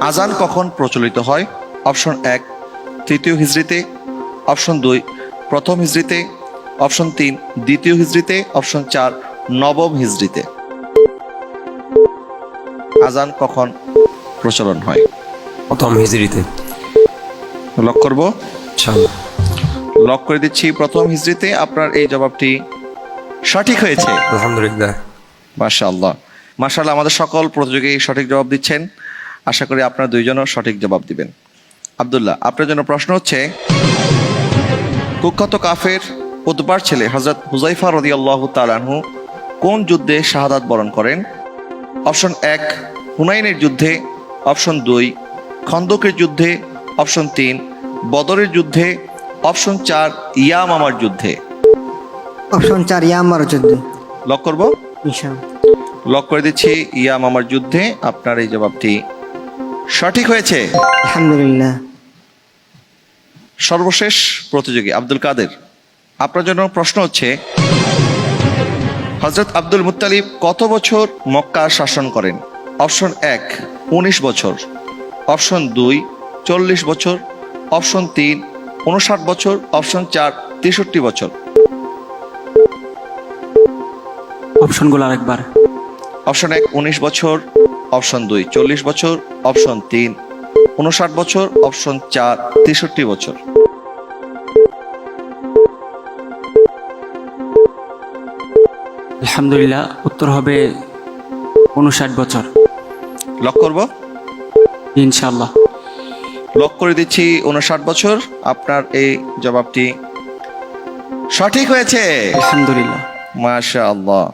আজান কখন প্রচলিত হয়? অপশন এক তৃতীয় হিজড়িতে। অপশন দুই প্রথম হিজড়িতে। অপশন তিন দ্বিতীয় হিজড়িতে। অপশন চার নবম হিজড়িতে। আজান কখন প্রচলন হয়? প্রথম হিজড়িতে। লক করব? লক করে দিচ্ছি প্রথম হিজড়িতে। আপনার এই জবাবটি সঠিক হয়েছে। আলহামদুলিল্লাহ। মাশাআল্লাহ। মাশাআল্লাহ আমাদের সকল প্রতিযোগী সঠিক জবাব দিচ্ছেন। আশা করি আপনারা দুইজনও সঠিক জবাব দিবেন। আব্দুল্লাহ আপনার জন্য প্রশ্ন হচ্ছে কুখ্যাত কাফের উদ্বার ছেলে হজরত হুজাইফা রদি আল্লাহ তালানহু কোন যুদ্ধে শাহাদাত বরণ করেন? অপশন এক হুনাইনের যুদ্ধে। অপশন দুই খন্দকের যুদ্ধে। অপশন তিন বদরের যুদ্ধে। অপশন চার ইয়ামামার যুদ্ধে। অপশন চার ইয়ামার যুদ্ধে। লক করব? ইনশাআল্লাহ। লক করে দিচ্ছি ইয়ামামার যুদ্ধে আপনার এই জবাবটি সঠিক হয়েছে? আলহামদুলিল্লাহ। সর্বশেষ প্রতিযোগী আব্দুল কাদের। আপনার জন্য প্রশ্ন হচ্ছে হজরত আব্দুল মুত্তালিব কত বছর মক্কা শাসন করেন? অপশন এক উনিশ বছর। অপশন দুই চল্লিশ বছর। অপশন তিন উনষাট বছর। অপশন চার তেষট্টি বছর। অপশনগুলো আরেকবার। অপশন এক উনিশ বছর। অপশন দুই চল্লিশ বছর অপশন তিন উনষাট বছর অপশন চার তেষট্টি বছর। আলহামদুলিল্লাহ উত্তর হবে উনষাট বছর। লক করব? ইনশাল্লাহ লক করে দিচ্ছি উনষাট বছর আপনার এই জবাবটি সঠিক হয়েছে। আলহামদুলিল্লাহ। মাশা আল্লাহ